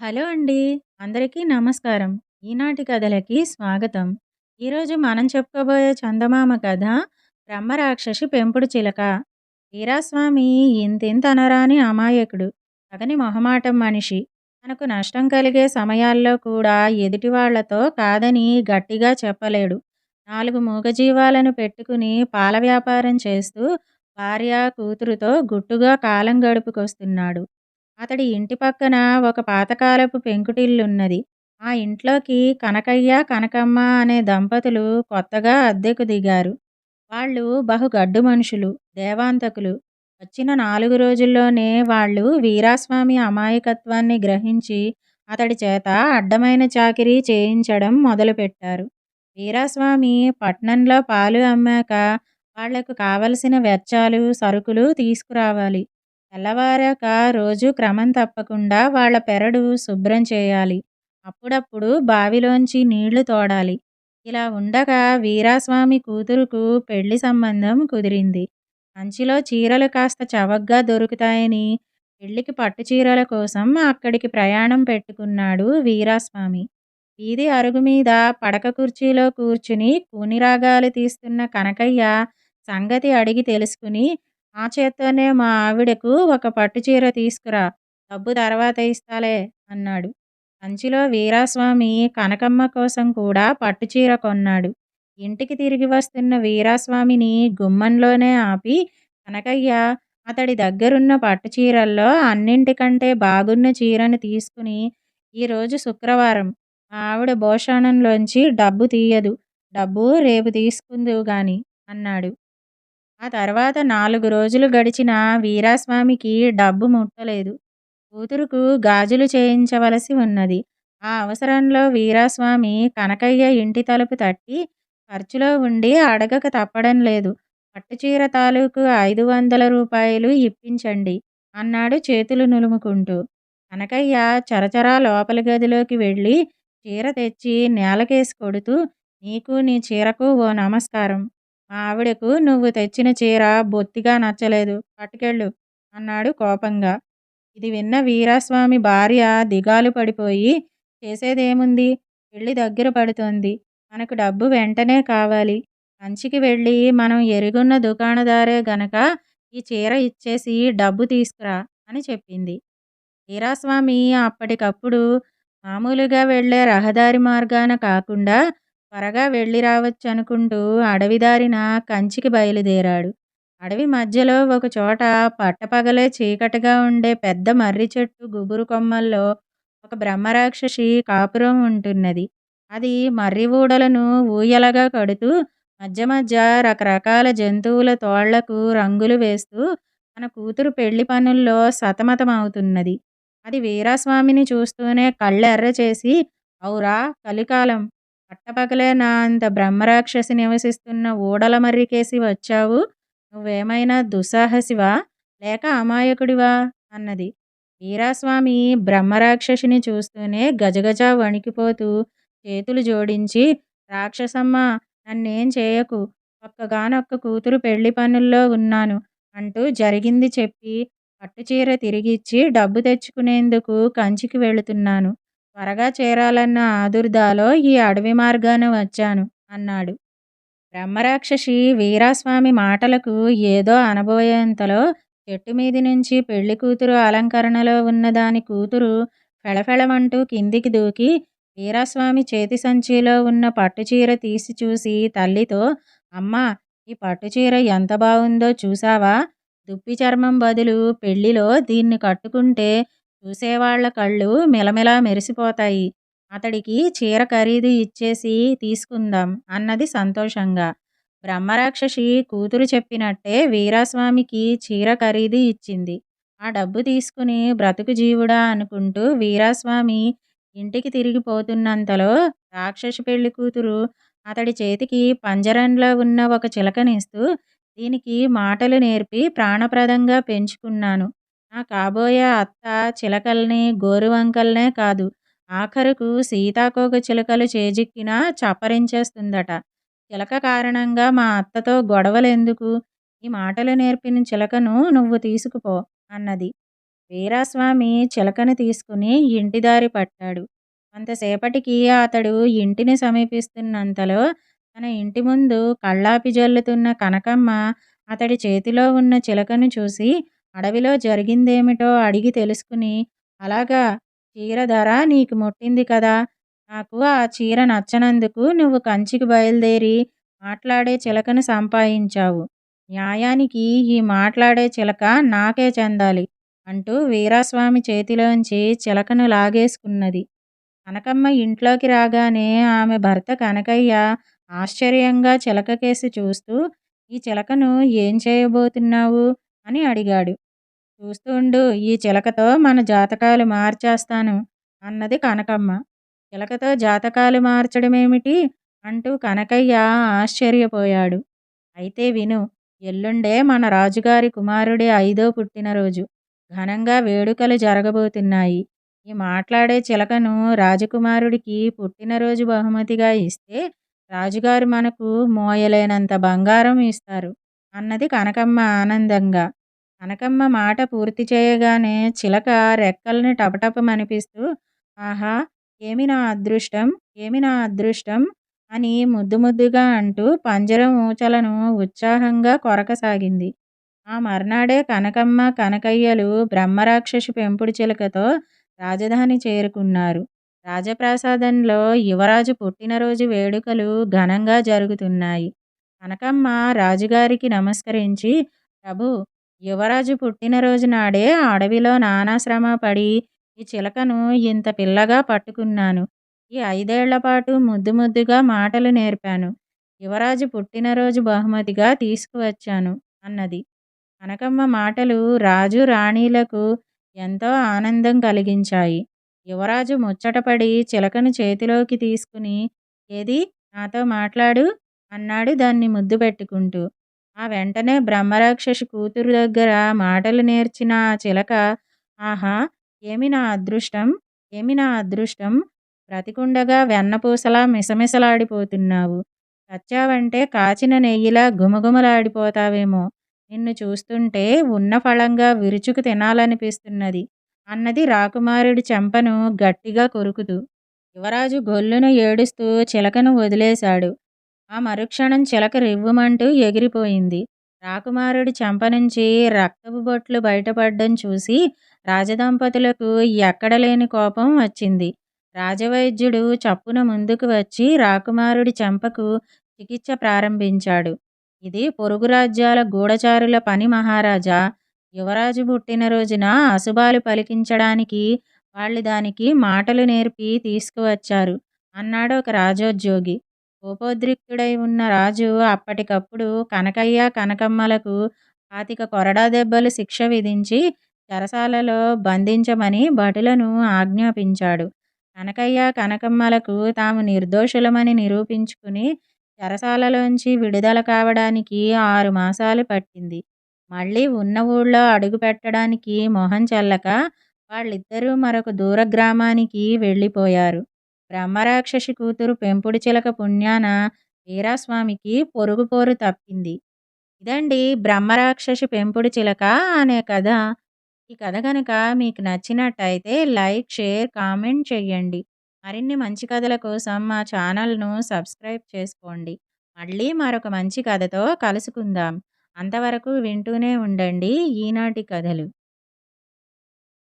Hello అండి. అందరికీ నమస్కారం. ఈనాటి కథలకి స్వాగతం. ఈరోజు మనం చెప్పుకోబోయే చందమామ కథ 'బ్రహ్మరాక్షసి పెంపుడు చిలక'. వీరాస్వామి ఇంతింత అనరాని అమాయకుడు. తగని మొహమాటం మనిషి. తనకు నష్టం కలిగే సమయాల్లో కూడా ఎదుటి వాళ్ళతో కాదని గట్టిగా చెప్పలేడు. నాలుగు మూగజీవాలను పెట్టుకుని పాల వ్యాపారం చేస్తూ భార్య, కూతురుతో గుట్టుగా కాలం గడుపుకొస్తున్నాడు. అతడి ఇంటి పక్కన ఒక పాతకాలపు పెంకుటిల్లున్నది. ఆ ఇంట్లోకి కనకయ్య, కనకమ్మ అనే దంపతులు కొత్తగా అద్దెకు దిగారు. వాళ్ళు బహు గడ్డు మనుషులు, దేవాంతకులు. వచ్చిన నాలుగు రోజుల్లోనే వాళ్ళు వీరాస్వామి అమాయకత్వాన్ని గ్రహించి అతడి చేత అడ్డమైన చాకిరీ చేయించడం మొదలుపెట్టారు. వీరాస్వామి పట్నంలో పాలు అమ్మాక వాళ్ళకు కావలసిన వెచ్చాలు, సరుకులు తీసుకురావాలి. తెల్లవారాక రోజూ క్రమం తప్పకుండా వాళ్ళ పెరడు శుభ్రం చేయాలి. అప్పుడప్పుడు బావిలోంచి నీళ్ళు తోడాలి. ఇలా ఉండగా వీరాస్వామి కూతురుకు పెళ్ళి సంబంధం కుదిరింది. కంచిలో చీరలు కాస్త చవగ్గా దొరుకుతాయని పెళ్ళికి పట్టుచీరల కోసం అక్కడికి ప్రయాణం పెట్టుకున్నాడు వీరాస్వామి. వీధి అరుగుమీద పడక కుర్చీలో కూర్చుని కూనిరాగాలు తీస్తున్న కనకయ్య సంగతి అడిగి తెలుసుకుని ఆ చేత్తోనే మా ఆవిడకు ఒక పట్టుచీర తీసుకురా డబ్బు తర్వాత ఇస్తాలే అన్నాడు. కంచిలో వీరాస్వామి కనకమ్మ కోసం కూడా పట్టుచీర కొన్నాడు. ఇంటికి తిరిగి వస్తున్న వీరాస్వామిని గుమ్మంలోనే ఆపి కనకయ్య అతడి దగ్గరున్న పట్టుచీరల్లో అన్నింటికంటే బాగున్న చీరను తీసుకుని ఈరోజు శుక్రవారం మా ఆవిడ భోషాణంలోంచి డబ్బు తీయదు. డబ్బు రేపు తీసుకుందువు గాని అన్నాడు. ఆ తర్వాత నాలుగు రోజులు గడిచినా వీరాస్వామికి డబ్బు ముట్టలేదు. కూతురుకు గాజులు చేయించవలసి ఉన్నది. ఆ అవసరంలో వీరాస్వామి కనకయ్య ఇంటి తలుపు తట్టి ఖర్చులో ఉండి అడగక తప్పడం లేదు. పట్టుచీర తాలూకు ఐదు వందల రూపాయలు ఇప్పించండి అన్నాడు చేతులు నులుముకుంటూ. కనకయ్య చరచరా లోపలి గదిలోకి వెళ్ళి చీర తెచ్చి నేలకేసి కొడుతూ నీకు నీ చీరకు ఓ నమస్కారం. మా ఆవిడకు నువ్వు తెచ్చిన చీర బొత్తిగా నచ్చలేదు. పట్టుకెళ్ళు అన్నాడు కోపంగా. ఇది విన్న వీరాస్వామి భార్య దిగాలు పడిపోయి చేసేదేముంది? పెళ్ళి దగ్గర పడుతోంది. మనకు డబ్బు వెంటనే కావాలి. కంచికి వెళ్ళి మనం ఎరుగున్న దుకాణదారే గనక ఈ చీర ఇచ్చేసి డబ్బు తీసుకురా అని చెప్పింది. వీరాస్వామి అప్పటికప్పుడు మామూలుగా వెళ్ళే రహదారి మార్గాన కాకుండా త్వరగా వెళ్ళి రావచ్చనుకుంటూ అడవిదారిన కంచికి బయలుదేరాడు. అడవి మధ్యలో ఒకచోట పట్టపగలే చీకటిగా ఉండే పెద్ద మర్రి చెట్టు గుబురు కొమ్మల్లో ఒక బ్రహ్మరాక్షసి కాపురం ఉంటున్నది. అది మర్రి ఊడలను ఊయలగా కడుతూ మధ్య మధ్య రకరకాల జంతువుల తోళ్ళకు రంగులు వేస్తూ తన కూతురు పెళ్ళి పనుల్లో సతమతమవుతున్నది. అది వీరాస్వామిని చూస్తూనే కళ్ళెర్ర చేసి ఔరా కలికాలం! పట్టపగలే నా అంత బ్రహ్మరాక్షసి నివసిస్తున్న ఊడల మర్రికేసి వచ్చావు. నువ్వేమైనా దుస్సాహసివా? లేక అమాయకుడివా? అన్నది. వీరాస్వామి బ్రహ్మరాక్షసిని చూస్తూనే గజగజ వణికిపోతూ చేతులు జోడించి రాక్షసమ్మ నన్నేం చేయకు. ఒక్కగానొక్క కూతురు పెళ్ళి పనుల్లో ఉన్నాను అంటూ జరిగింది చెప్పి పట్టుచీర తిరిగిచ్చి డబ్బు తెచ్చుకునేందుకు కంచికి వెళుతున్నాను. త్వరగా చేరాలన్న ఆదుర్దాలో ఈ అడవి మార్గాన వచ్చాను అన్నాడు. బ్రహ్మరాక్షసి వీరాస్వామి మాటలకు ఏదో అనబోయేంతలో చెట్టుమీది నుంచి పెళ్ళికూతురు అలంకరణలో ఉన్న దాని కూతురు ఫెళఫెళమంటూ కిందికి దూకి వీరాస్వామి చేతి సంచిలో ఉన్న పట్టుచీర తీసి చూసి తల్లితో అమ్మా! ఈ పట్టుచీర ఎంత బాగుందో చూశావా? దుప్పి చర్మం బదులు పెళ్ళిలో దీన్ని కట్టుకుంటే చూసేవాళ్ళ కళ్ళు మెలమెలా మెరిసిపోతాయి. అతడికి చీర ఖరీదు ఇచ్చేసి తీసుకుందాం అన్నది సంతోషంగా. బ్రహ్మరాక్షసి కూతురు చెప్పినట్టే వీరాస్వామికి చీర ఖరీదు ఇచ్చింది. ఆ డబ్బు తీసుకుని బ్రతుకు జీవుడా అనుకుంటూ వీరాస్వామి ఇంటికి తిరిగిపోతున్నంతలో రాక్షసి పెళ్ళికూతురు అతడి చేతికి పంజరంలో ఉన్న ఒక చిలకనిస్తూ దీనికి మాటలు నేర్పి ప్రాణప్రదంగా పెంచుకున్నాను. నా కాబోయే అత్త చిలకల్ని, గోరువంకల్నే కాదు ఆఖరుకు సీతాకోక చిలుకలు చేజిక్కినా చప్పరించేస్తుందట. చిలక కారణంగా మా అత్తతో గొడవలెందుకు? ఈ మాటలు నేర్పిన చిలకను నువ్వు తీసుకుపో అన్నది. వీరాస్వామి చిలకను తీసుకుని ఇంటి దారి పట్టాడు అంతసేపటికి అతడు ఇంటిని సమీపిస్తున్నంతలో తన ఇంటి ముందు కళ్ళాపి జల్లుతున్న కనకమ్మ అతడి చేతిలో ఉన్న చిలకను చూసి అడవిలో జరిగిందేమిటో అడిగి తెలుసుకుని అలాగా చీర ధర నీకు ముట్టింది కదా నాకు ఆ చీర నచ్చనందుకు నువ్వు కంచికి బయలుదేరి మాట్లాడే చిలకను సంపాదించావు. న్యాయానికి ఈ మాట్లాడే చిలక నాకే చెందాలి అంటూ వీరాస్వామి చేతిలోంచి చిలకను లాగేసుకున్నది. కనకమ్మ ఇంట్లోకి రాగానే ఆమె భర్త కనకయ్య ఆశ్చర్యంగా చిలక కేసి చూస్తూ ఈ చిలకను ఏం చేయబోతున్నావు? అని అడిగాడు. చూస్తుండు ఈ చిలకతో మన జాతకాలు మార్చేస్తాను అన్నది కనకమ్మ. చిలకతో జాతకాలు మార్చడమేమిటి? అంటూ కనకయ్య ఆశ్చర్యపోయాడు. అయితే విను ఎల్లుండే మన రాజుగారి కుమారుడి ఐదో పుట్టినరోజు. ఘనంగా వేడుకలు జరగబోతున్నాయి. ఈ మాట్లాడే చిలకను రాజకుమారుడికి పుట్టినరోజు బహుమతిగా ఇస్తే రాజుగారు మనకు మోయలేనంత బంగారం ఇస్తారు అన్నది కనకమ్మ ఆనందంగా. కనకమ్మ మాట పూర్తి చేయగానే చిలక రెక్కల్ని టపటపమనిపిస్తూ ఆహా ఏమి నా అదృష్టం? ఏమి నా అదృష్టం? అని ముద్దు ముద్దుగా అంటూ పంజరం ఊచలను ఉత్సాహంగా కొరకసాగింది. ఆ మర్నాడే కనకమ్మ కనకయ్యలు బ్రహ్మరాక్షసి పెంపుడు చిలకతో రాజధాని చేరుకున్నారు. రాజప్రాసాదంలో యువరాజు పుట్టినరోజు వేడుకలు ఘనంగా జరుగుతున్నాయి. కనకమ్మ రాజుగారికి నమస్కరించి ప్రభు యువరాజు పుట్టినరోజు నాడే అడవిలో నానాశ్రమ పడి ఈ చిలకను ఇంత పిల్లగా పట్టుకున్నాను. ఈ ఐదేళ్ళ పాటు ముద్దు ముద్దుగా మాటలు నేర్పాను. యువరాజు పుట్టినరోజు బహుమతిగా తీసుకువచ్చాను అన్నది. కనకమ్మ మాటలు రాజు రాణీలకు ఎంతో ఆనందం కలిగించాయి. యువరాజు ముచ్చటపడి చిలకను చేతిలోకి తీసుకుని ఏది? నాతో మాట్లాడు అన్నాడు దాన్ని ముద్దు పెట్టుకుంటూ. ఆ వెంటనే బ్రహ్మరాక్షసి కూతురు దగ్గర మాటలు నేర్చిన ఆ చిలక ఆహా ఏమి నా అదృష్టం? ఏమి నా అదృష్టం? బ్రతికుండగా వెన్నపూసలా మిసమిసలాడిపోతున్నావు. చచ్చావంటే కాచిన నెయ్యిలా గుమగుమలాడిపోతావేమో నిన్ను చూస్తుంటే ఉన్న ఫలంగా విరుచుకు తినాలనిపిస్తున్నది. అన్నది రాకుమారుడి చెంపను గట్టిగా కొరుకుతూ. యువరాజు గొల్లును ఏడుస్తూ చిలకను వదిలేశాడు. ఆ మరుక్షణం చిలక రివ్వుమంటూ ఎగిరిపోయింది. రాకుమారుడి చెంప నుంచి రక్తపు బొట్లు బయటపడ్డం చూసి రాజదంపతులకు ఎక్కడలేని కోపం వచ్చింది. రాజవైద్యుడు చప్పున ముందుకు వచ్చి రాకుమారుడి చెంపకు చికిత్స ప్రారంభించాడు. ఇది పొరుగు రాజ్యాల గూఢచారుల పని మహారాజా. యువరాజు పుట్టినరోజున అశుభాలు పలికించడానికి వాళ్ళు దానికి మాటలు నేర్పి తీసుకువచ్చారు. అన్నాడు ఒక రాజోద్యోగి. కోపోద్రిక్తుడై ఉన్న రాజు అప్పటికప్పుడు కనకయ్య కనకమ్మలకు పాతిక కొరడా దెబ్బలు శిక్ష విధించి చెరసాలలో బంధించమని భటులను ఆజ్ఞాపించాడు. కనకయ్య కనకమ్మలకు తాము నిర్దోషులమని నిరూపించుకుని చెరసాలలోంచి విడుదల కావడానికి ఆరు మాసాలు పట్టింది. మళ్ళీ ఉన్న ఊళ్ళో అడుగు పెట్టడానికి మొహం చల్లక వాళ్ళిద్దరూ మరొక దూర గ్రామానికి వెళ్ళిపోయారు. బ్రహ్మరాక్షసి కూతురు పెంపుడు చిలక పుణ్యాన వీరాస్వామికి పొరుగు పోరు తప్పింది. ఇదండి బ్రహ్మరాక్షసి పెంపుడు చిలక అనే కథ. ఈ కథ కనుక మీకు నచ్చినట్టయితే లైక్ షేర్ కామెంట్ చేయండి మరిన్ని మంచి కథల కోసం మా ఛానల్ను సబ్స్క్రైబ్ చేసుకోండి. మళ్ళీ మరొక మంచి కథతో కలుసుకుందాం. అంతవరకు వింటూనే ఉండండి ఈనాటి కథలు.